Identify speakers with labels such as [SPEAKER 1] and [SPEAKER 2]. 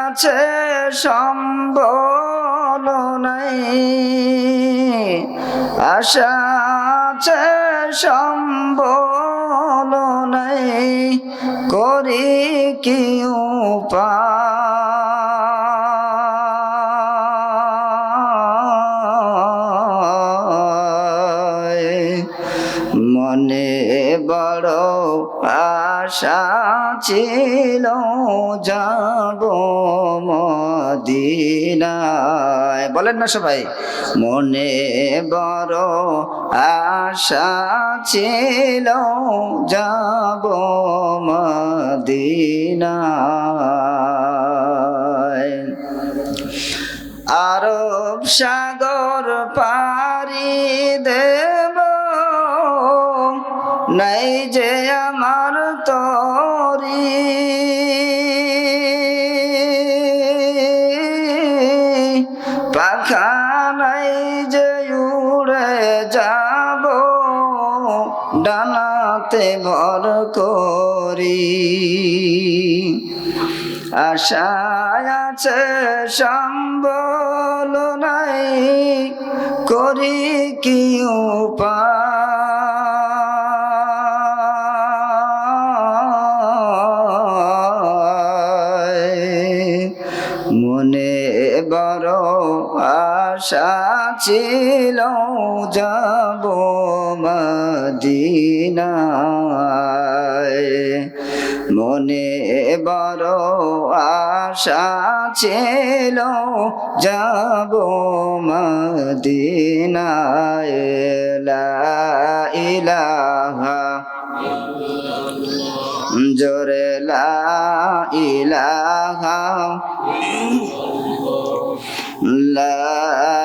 [SPEAKER 1] আছে সম্বল নাই? আশা আছে সম্বল নাই। করি কি উপায়? মনে বড় আশা ছিল যাব মদিনায়। বলেন না সবাই, মনে বড় আশা ছিল যাব মদিনায়। আরব সাগর পারি দেব নাই যে আমার তরি। পাখা নাই যে উড়ে যাব, ডানাতে ভর করি। আশায় আছে সম্বল নাই, করি কি উপায়? আশা ছিল যাব মদিনায়। মনে বড় আশা ছিল যাব মদিনায়। লা ইলাহা জোরে লা ইলাহা লা